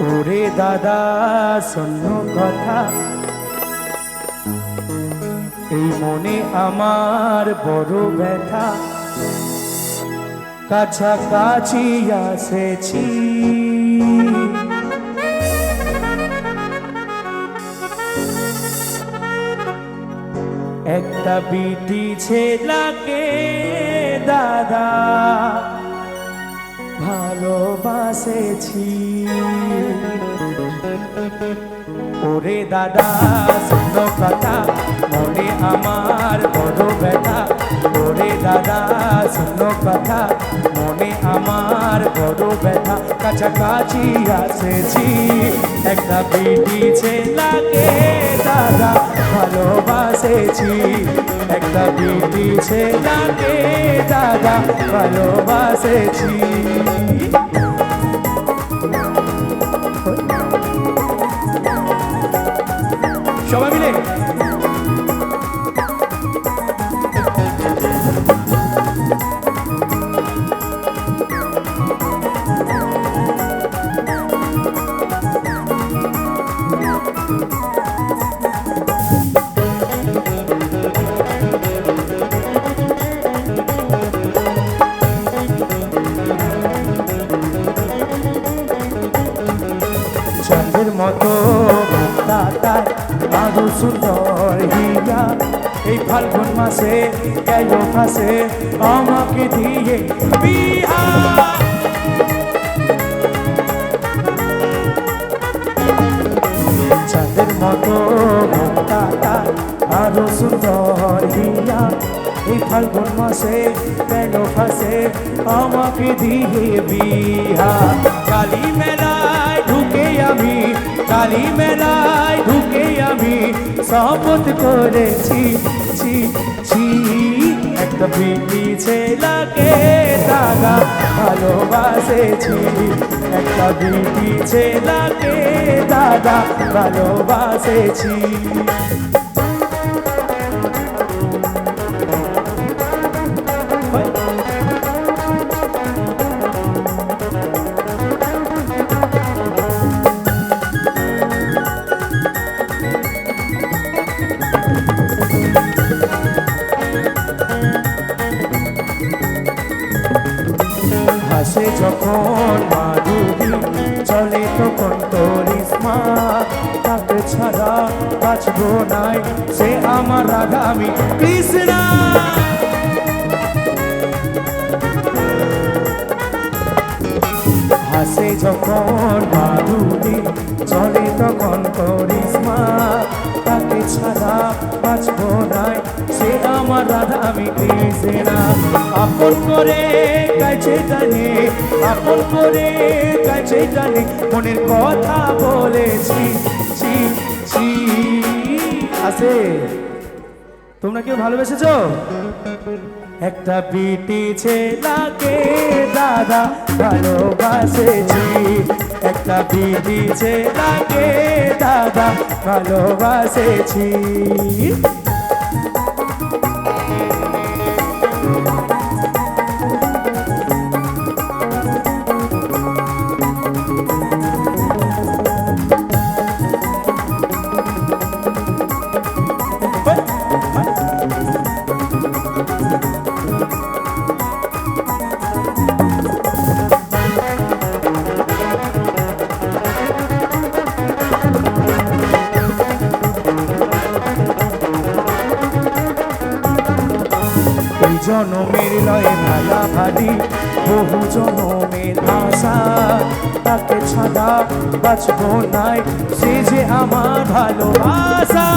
ওরে দাদা শূন্য কথা। এই মনে আমার বড় ব্যথা। কাছাকাছি আসেছি। একটা বিটি ছেলাকে, দাদা ভালোবাসেছি। ওরে দাদা শূন্য কথা, মনে আমার বড় ব্যথা। ওরে দাদা শূন্য কথা, মনে আমার বড় ব্যথা। কাছাকাছি আসেছি, একটা বিটি ছেলাকে দাদা ভালোবাসেছি। একটা বিটি ছেলাকে দাদা ভালোবাসেছি। চাঁদের মতো তার আরও সুন্দর হিয়া এই ফাল্গুন মাসে গেল ফাঁসে আমাকে দিয়ে বিহা মতো মুক্তা তার আরও সুন্দর হিয়া এই ফাল্গুন মাসে গেল ফাঁসে আমাকে দিয়ে বিহা কালী মেলায় ঢুকে আমি কালী মেলায় ঢুকে আমি শপথ করেছি ছি ছি একটা বিটি ছেলাকে দাদা ভালোবাসেছি। একটা বিটি ছেলাকে দাদা ভালোবাসেছি। বাঁচবো নাই, সে আমার আগামী। কৃষ্ণা হাসে যখন মাধুরী চলে, তখন করিসমা তাকে ছাড়া বাঁচবো নাই, সে আমার রাধা আমি কৃষ্ণা আপন করে কাছে টানে আপন করে কাছে টানে মনের কথা বলেছি। আছে। তোমরা কেউ ভালোবেসেছ? একটা বিটি ছেলাকে দাদা ভালোবাসেছি। একটা বিটি ছেলাকে দাদা ভালোবাসেছি। জনমের লয়ে ভালা ভালি, বহু জনমের আশা তাকে ছাড়া বাঁচবো নাই, সে যে আমার ভালোবাসা।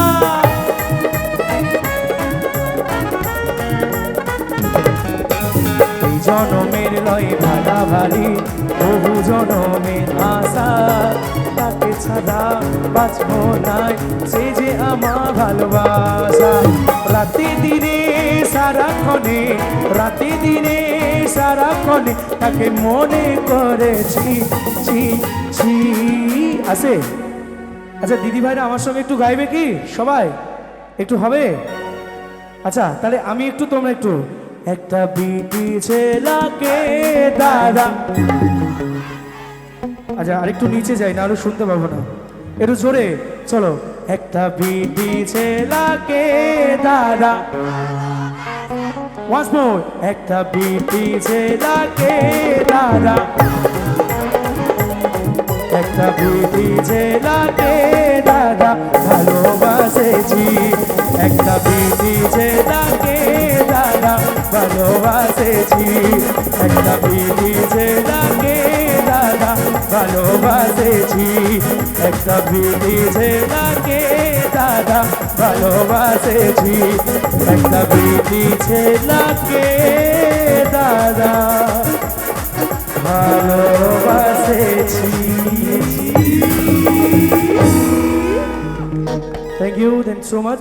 জনমের লয়ে ভালা ভালি, বহু জনমের আশা তাকে ছাড়া বাঁচবো নাই, সে যে আমার ভালোবাসা। রাতে দিনে সারাক্ষণে, রাতে দিনে সারাক্ষণে তাকে মনে করেছি। ছি ছি, আছে? আচ্ছা দিদি ভাইরা আমার সঙ্গে একটু গাইবে কি? সবাই? একটু হবে? আচ্ছা তাহলে আমি একটু, তোমরা একটু। একটা বিটি ছেলাকে দাদা। আচ্ছা আরেকটু নিচে যাই না আরও শুনতে পাবো না। একটু জোরে, চলো। একটা বিটি ছেলাকে দাদা। ওয়ান্স মোর একটা বিটি ছেলাকে দাদা একটা বিটি ছেলাকে দাদা ভালোবাসেছি। একটা বিটি ছেলাকে দাদা ভালোবাসেছি। একটা ছেলাকে দাদা ভালোবাসেছি। একটা বিটি ছেলাকে দাদা ভালোবাসেছি। একটা বিটি ছেলাকে দাদা ভালোবাসেছি। Thank you thank so much